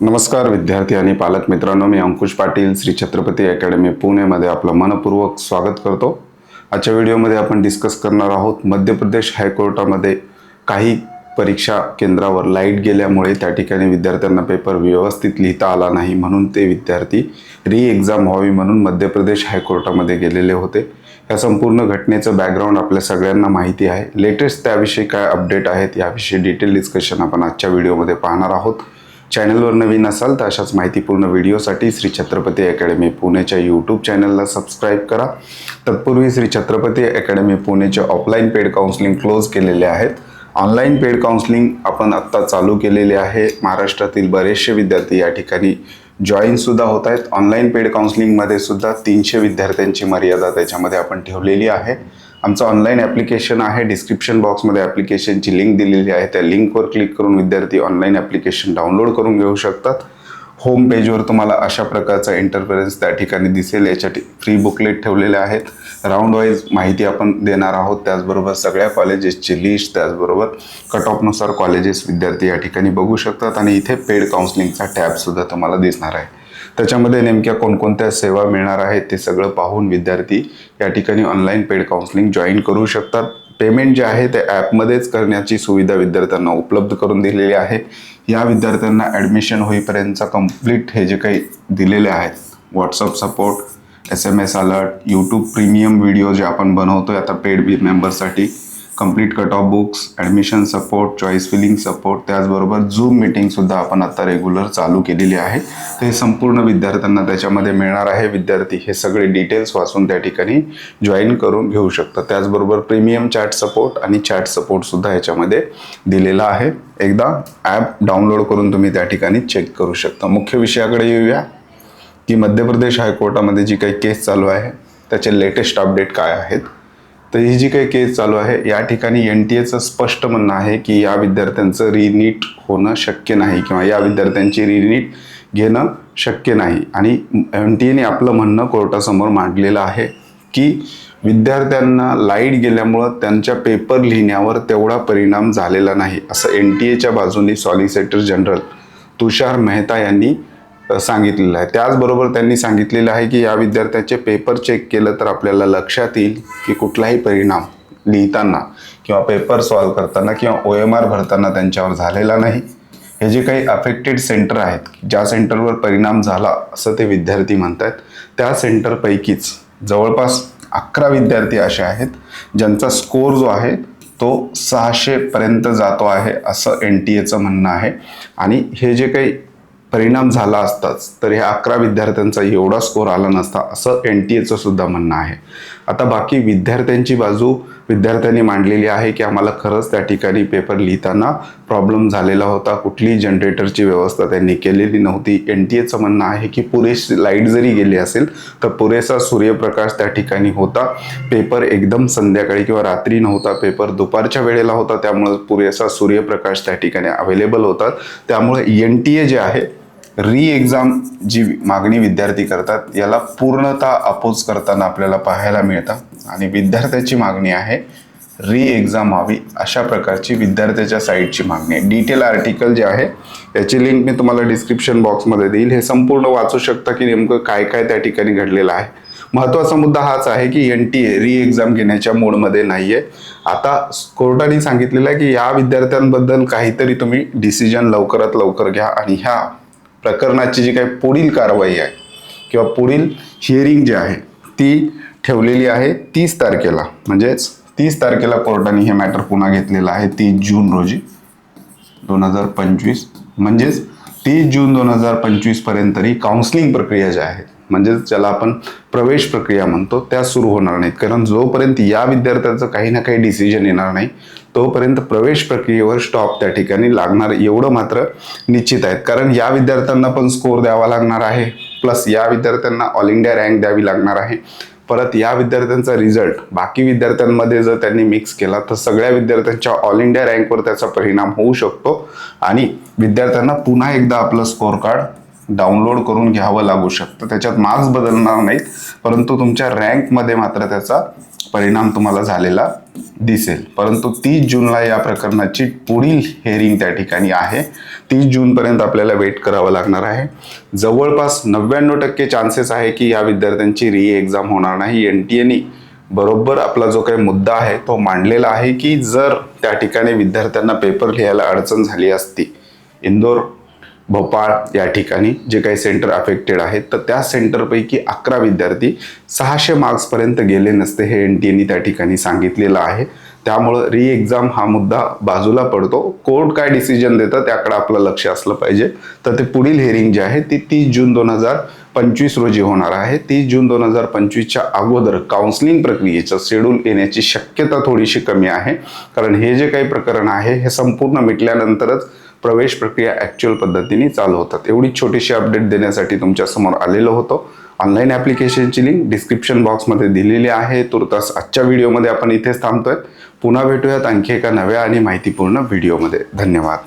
नमस्कार विद्यार्थी आणि पालक मित्रांनो मी अंकुश पाटील श्री छत्रपती अकॅडमी पुणेमध्ये आपलं मनपूर्वक स्वागत करतो. आजच्या व्हिडिओमध्ये आपण डिस्कस करणार आहोत मध्य प्रदेश हायकोर्टामध्ये काही परीक्षा केंद्रावर लाइट गेल्यामुळे त्या ठिकाणी विद्यार्थ्यांना पेपर व्यवस्थित लिहिता आला नाही म्हणून ते विद्यार्थी री एक्झाम व्हावी म्हणून मध्य प्रदेश हायकोर्टामध्ये गेलेले होते. या संपूर्ण घटनेचं बॅकग्राऊंड आपल्या सगळ्यांना माहिती आहे. लेटेस्ट त्याविषयी काय अपडेट आहेत याविषयी डिटेल डिस्कशन आपण आजच्या व्हिडिओमध्ये पाहणार आहोत. चॅनलवर नवीन असाल तर अशाच माहितीपूर्ण व्हिडिओसाठी श्री छत्रपती अकॅडमी पुणेच्या यूट्यूब चॅनलला सबस्क्राईब करा. तत्पूर्वी श्री छत्रपती अकॅडमी पुणेचे ऑफलाईन पेड काउन्सिलिंग क्लोज केलेले आहेत. ऑनलाईन पेड काउन्सिलिंग आपण आत्ता चालू केलेले आहे. महाराष्ट्रातील बरेचसे विद्यार्थी या ठिकाणी जॉईनसुद्धा होत आहेत. ऑनलाईन पेड काउन्सिलिंगमध्ये सुद्धा तीनशे विद्यार्थ्यांची मर्यादा त्याच्यामध्ये आपण ठेवलेली आहे. आमचं ऑनलाईन ॲप्लिकेशन आहे. डिस्क्रिप्शन बॉक्समध्ये ॲप्लिकेशनची लिंक दिलेली आहे. त्या लिंकवर क्लिक करून विद्यार्थी ऑनलाईन ॲप्लिकेशन डाउनलोड करून घेऊ शकतात. होम पेजवर तुम्हाला अशा प्रकारचा इंटरफेरन्स त्या ठिकाणी दिसेल. याच्यासाठी फ्री बुकलेट ठेवलेले आहेत. राऊंड वाईज माहिती आपण देणार आहोत. त्याचबरोबर सगळ्या कॉलेजेसची लिस्ट त्याचबरोबर कट ऑफनुसार कॉलेजेस विद्यार्थी या ठिकाणी बघू शकतात. आणि इथे पेड काउन्सिलिंगचा टॅबसुद्धा तुम्हाला दिसणार आहे. त्याच्यामध्ये नेमक्या कोणकोणत्या सेवा मिळणार आहेत ते सगळं पाहून विद्यार्थी या ठिकाणी ऑनलाईन पेड काउन्सिलिंग जॉईन करू शकतात. पेमेंट जे आहे ते ॲपमध्येच करण्याची सुविधा विद्यार्थ्यांना उपलब्ध करून दिलेली आहे. या विद्यार्थ्यांना ॲडमिशन होईपर्यंतचा कंप्लीट हे जे काही दिलेले आहेत WhatsApp support S M S alert YouTube premium video जे आपण बनवतो आता पेड बी मेंबरसाठी complete cut off books admission support choice filling support त्याचबरोबर झूम मिटिंगसुद्धा आपण आता रेग्युलर चालू केलेली आहे. तर हे संपूर्ण विद्यार्थ्यांना त्याच्यामध्ये मिळणार आहे. विद्यार्थी हे सगळे डिटेल्स वाचून त्या ठिकाणी जॉईन करून घेऊ शकतात. त्याचबरोबर प्रीमियम चॅट सपोर्ट आणि चॅट सपोर्टसुद्धा ह्याच्यामध्ये दिलेला आहे. एकदा ॲप डाउनलोड करून तुम्ही त्या ठिकाणी चेक करू शकता. मुख्य विषयाकडे येऊया. की मध्य प्रदेश हायकोर्टामध्ये जी काही केस चालू आहे त्याचे लेटेस्ट अपडेट काय आहेत? तर ही जी काही केस चालू आहे या ठिकाणी एन टी एचं स्पष्ट म्हणणं आहे की या विद्यार्थ्यांचं रिनीट होणं शक्य नाही किंवा या विद्यार्थ्यांची रिनीट घेणं शक्य नाही. आणि एन टी एने आपलं म्हणणं कोर्टासमोर मांडलेलं आहे की विद्यार्थ्यांना लाइट गेल्यामुळं त्यांच्या पेपर लिहिण्यावर तेवढा परिणाम झालेला नाही असं एन टी एच्या बाजूने सॉलिसिटर जनरल तुषार मेहता यांनी सांगितलेलं आहे. त्याचबरोबर त्यांनी सांगितलेलं आहे की या विद्यार्थ्याचे पेपर चेक केलं तर आपल्याला लक्षात येईल की कुठलाही परिणाम लिहिताना किंवा पेपर सॉल्व करताना किंवा ओ एम आर भरताना त्यांच्यावर झालेला नाही. हे जे काही अफेक्टेड सेंटर आहेत ज्या सेंटरवर परिणाम झाला असं ते विद्यार्थी म्हणत आहेत त्या सेंटरपैकीच जवळपास अकरा विद्यार्थी असे आहेत ज्यांचा स्कोर जो आहे तो सहाशेपर्यंत जातो आहे असं एन टी एचं म्हणणं आहे. आणि हे जे काही परिणाम झाला असताच तर ह्या अकरा विद्यार्थ्यांचा एवढा स्कोर आला नसता असं एन टी एचं सुद्धा म्हणणं आहे. आता बाकी विद्यार्थ्यांची बाजू विद्यार्थ्यांनी मांडलेली आहे की आम्हाला खरंच त्या ठिकाणी पेपर लिहिताना प्रॉब्लेम झालेला होता. कुठलीही जनरेटरची व्यवस्था त्यांनी केलेली नव्हती. एन टी एचं म्हणणं आहे की पुरेशी लाइट जरी गेली असेल तर पुरेसा सूर्यप्रकाश त्या ठिकाणी होता. पेपर एकदम संध्याकाळी किंवा रात्री नव्हता. पेपर दुपारच्या वेळेला होता त्यामुळं पुरेसा सूर्यप्रकाश त्या ठिकाणी अवेलेबल होतात त्यामुळे एन टी ए जे आहे री एक्झाम जी मागणी विद्यार्थी करतात याला पूर्णतः अपोज करताना आपल्याला पाहायला मिळतं. आणि विद्यार्थ्याची मागणी आहे री एक्झाम व्हावी अशा प्रकारची विद्यार्थ्याच्या साईडची मागणी आहे. डिटेल आर्टिकल जे आहे याची लिंक मी तुम्हाला डिस्क्रिप्शन बॉक्समध्ये देईल. हे संपूर्ण वाचू शकता की नेमकं काय काय त्या ठिकाणी घडलेलं आहे. महत्त्वाचा मुद्दा हाच आहे की एन टी ए री एक्झाम घेण्याच्या मूडमध्ये नाही आहे आता कोर्टाने सांगितलेलं आहे की या विद्यार्थ्यांबद्दल काहीतरी तुम्ही डिसिजन लवकरात लवकर घ्या आणि ह्या प्रकरणाची जी काही पुढील कारवाई आहे किंवा पुढील हिअरिंग जी आहे ती ठेवलेली आहे तीस तारखेला. म्हणजेच तीस तारखेला कोर्टाने हे मॅटर पुन्हा घेतलेलं आहे तीस जून रोजी. दोन हजार पंचवीस. म्हणजेच तीस जून दोन हजार पंचवीसपर्यंत तरी काउन्सिलिंग प्रक्रिया ज्या आहेत म्हणजेच ज्याला आपण प्रवेश प्रक्रिया म्हणतो त्या सुरू होणार नाहीत. कारण जोपर्यंत या विद्यार्थ्याचं काही ना काही डिसिजन येणार नाही तोपर्यंत प्रवेश प्रक्रियेवर स्टॉप त्या ठिकाणी लागणार एवढं मात्र निश्चित आहेत. कारण या विद्यार्थ्यांना पण स्कोर द्यावा लागणार आहे. प्लस या विद्यार्थ्यांना ऑल इंडिया रँक द्यावी लागणार आहे. परत या विद्यार्थ्यांचा रिझल्ट बाकी विद्यार्थ्यांमध्ये जर त्यांनी मिक्स केला तर सगळ्या विद्यार्थ्यांच्या ऑल इंडिया रँकवर त्याचा परिणाम होऊ शकतो. आणि विद्यार्थ्यांना पुन्हा एकदा आपलं स्कोअर कार्ड डाउनलोड करून घ्यावं लागू शकतं. त्याच्यात मार्क्स बदलणार नाहीत परंतु तुमच्या रँकमध्ये मात्र त्याचा परिणाम तुम्हाला झालेला दिसेल. परंतु तीस जूनला या प्रकरणाची पुढील हेअरिंग त्या ठिकाणी आहे. तीस जूनपर्यंत आपल्याला वेट करावं लागणार आहे. जवळपास नव्याण्णव टक्के चान्सेस आहे की या विद्यार्थ्यांची री एक्झाम होणार नाही. एन टी एनी बरोबर आपला जो काही मुद्दा आहे तो मांडलेला आहे की जर त्या ठिकाणी विद्यार्थ्यांना पेपर लिहायला अडचण झाली असती इंदोर भोपाळ या ठिकाणी जे काही सेंटर अफेक्टेड आहेत तर त्या सेंटरपैकी अकरा विद्यार्थी सहाशे मार्क्सपर्यंत गेले नसते हे एन टी एनी त्या ठिकाणी सांगितलेलं आहे. त्यामुळं री एक्झाम हा मुद्दा बाजूला पडतो. कोर्ट काय डिसिजन देतं त्याकडे आपलं लक्ष असलं पाहिजे. तर ते पुढील हेअरिंग जी आहे ती तीस जून दोन हजार पंचवीस रोजी होणार आहे. तीस जून दोन हजार पंचवीसच्या अगोदर काउन्सिलिंग प्रक्रियेचं शेड्यूल येण्याची शक्यता थोडीशी कमी आहे. कारण हे जे काही प्रकरण आहे हे संपूर्ण मिटल्यानंतरच प्रवेश प्रक्रिया ॲक्च्युअल पद्धतीने चालू होतात. एवढी छोटीशी अपडेट देण्यासाठी तुमच्यासमोर आलेलो होतो. ऑनलाईन ॲप्लिकेशनची लिंक डिस्क्रिप्शन बॉक्समध्ये दिलेली आहे. तुर्तास आजच्या व्हिडिओमध्ये आपण इथेच थांबतोय. पुन्हा भेटूयात आणखी एका नव्या आणि माहितीपूर्ण व्हिडिओमध्ये धन्यवाद.